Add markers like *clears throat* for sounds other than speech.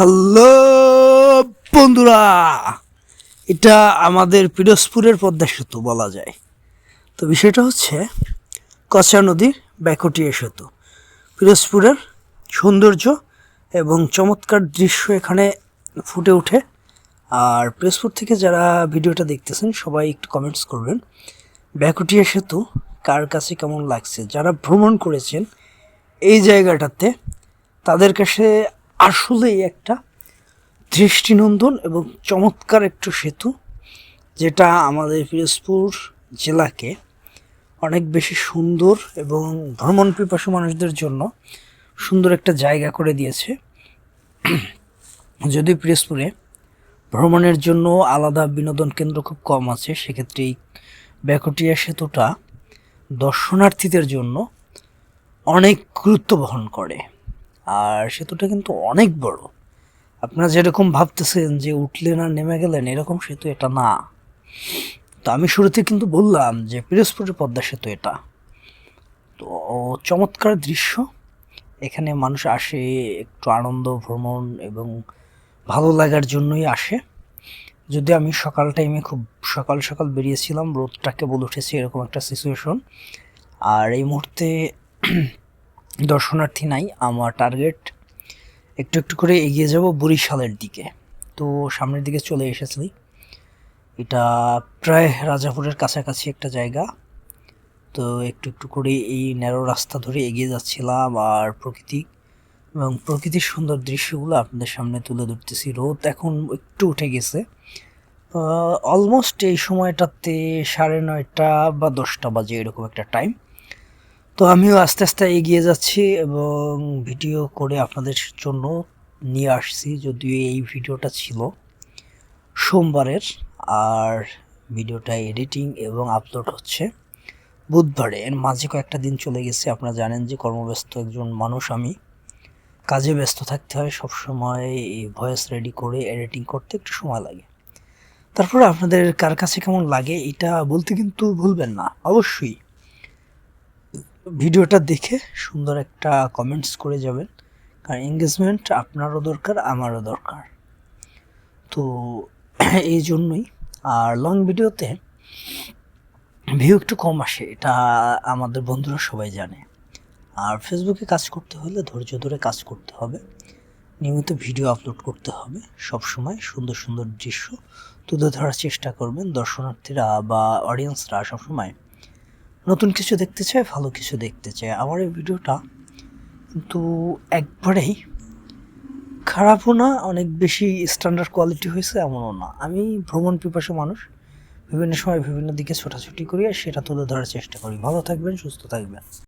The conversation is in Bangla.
হ্যালো, বন্ধুরা। এটা আমাদের পিরোজপুরের পদ্মা সেতু বলা যায়। তো বিষয়টা হচ্ছে, কচা নদীর ব্যাকটিয়া সেতু। পিরোজপুরের সৌন্দর্য এবং চমৎকার দৃশ্য এখানে ফুটে ওঠে। আর পিরোজপুর থেকে যারা ভিডিওটা দেখতেছেন, সবাই একটু কমেন্টস করবেন, ব্যাকটিয়া সেতু কার কাছে কেমন লাগছে? যারা ভ্রমণ করেছেন, এই জায়গাটাতে তাদের কাছে আসলেই একটা দৃষ্টিনন্দন এবং চমৎকার একটু সেতু, যেটা আমাদের পিরোজপুর জেলাকে অনেক বেশি সুন্দর এবং ভ্রমণ পিপাসু মানুষদের জন্য সুন্দর একটা জায়গা করে দিয়েছে। *clears throat* যদি পিরোজপুরে ভ্রমণের জন্য আলাদা বিনোদন কেন্দ্র খুব কম আছে, সেক্ষেত্রে এই ব্যাকটিয়া সেতুটা দর্শনার্থীদের জন্য অনেক গুরুত্ব বহন করে। আর সেতুটা কিন্তু অনেক বড়। আপনারা যেরকম ভাবতেছেন যে উঠলেন আর নেমে গেলেন, এরকম সেতু এটা না। তো আমি শুরুতে কিন্তু বললাম যে পিরোজপুরের পদ্মা সেতু এটা। তো চমৎকার দৃশ্য। এখানে মানুষ আসে, একটু আনন্দ, ভ্রমণ এবং ভালো লাগার জন্যই আসে। যদি আমি সকাল টাইমে খুব সকাল সকাল বেরিয়েছিলাম, রোদটা কেবল উঠেছে এরকম একটা সিচুয়েশন আর এই মুহূর্তে দর্শনার্থী নাই, আমার টার্গেট একটু একটু করে এগিয়ে যাব বরিশালের দিকে। তো সামনের দিকে চলে এসেছি। এটা প্রায় রাজাপুরের কাছাকাছি একটা জায়গা। তো একটু একটু করে এই ন্যারো রাস্তা ধরে এগিয়ে যাচ্ছিলাম আর প্রকৃতি এবং প্রকৃতির সুন্দর দৃশ্যগুলো আপনাদের সামনে তুলে ধরতেছি। রোদ এখন একটু উঠে গেছে। অলমোস্ট এই সময়টাতে সাড়ে নয়টা বা দশটা বাজে এরকম একটা টাইম তো আমিও আস্তে আস্তে এগিয়ে যাচ্ছি এবং ভিডিও করে আপনাদের জন্য নিয়ে আসছি, যদিও এই ভিডিওটা ছিল সোমবারের আর ভিডিওটা এডিটিং এবং আপলোড হচ্ছে বুধবারে। এর মাঝে কয়েকটা দিন চলে গেছে, আপনারা জানেন যে কর্মব্যস্ত একজন মানুষ আমি। কাজে ব্যস্ত থাকতে হয় সবসময় ভয়েস রেডি করে এডিটিং করতে একটু সময় লাগে। তারপরে আপনাদের কার কাছে কেমন লাগে, এটা বলতে কিন্তু ভুলবেন না, অবশ্যই। ভিডিওটা দেখে সুন্দর একটা কমেন্টস করে যাবেন। কারণ এঙ্গেজমেন্ট আপনারও দরকার, আমারও দরকার। তো *clears throat* এই জন্যই। আর লং ভিডিওতে ভিউ একটু কম আসে, এটা আমাদের বন্ধুরা সবাই জানে। আর ফেসবুকে কাজ করতে হলে ধৈর্য ধরে কাজ করতে হবে। নিয়মিত ভিডিও আপলোড করতে হবে। সব সময় সুন্দর সুন্দর দৃশ্য তুলে ধরার চেষ্টা করবেন। দর্শনার্থীরা বা অডিয়েন্সরা সবসময় নতুন কিছু দেখতে চায়, ভালো কিছু দেখতে চায়। আমার এই ভিডিওটা কিন্তু একবারেই খারাপও না, অনেক বেশি স্ট্যান্ডার্ড কোয়ালিটি হয়েছে, এমনও না। আমি ভ্রমণ পিপাসু মানুষ, বিভিন্ন সময় বিভিন্ন দিকে ছোটাছুটি করি আর সেটা তুলে ধরার চেষ্টা করি। ভালো থাকবেন, সুস্থ থাকবেন।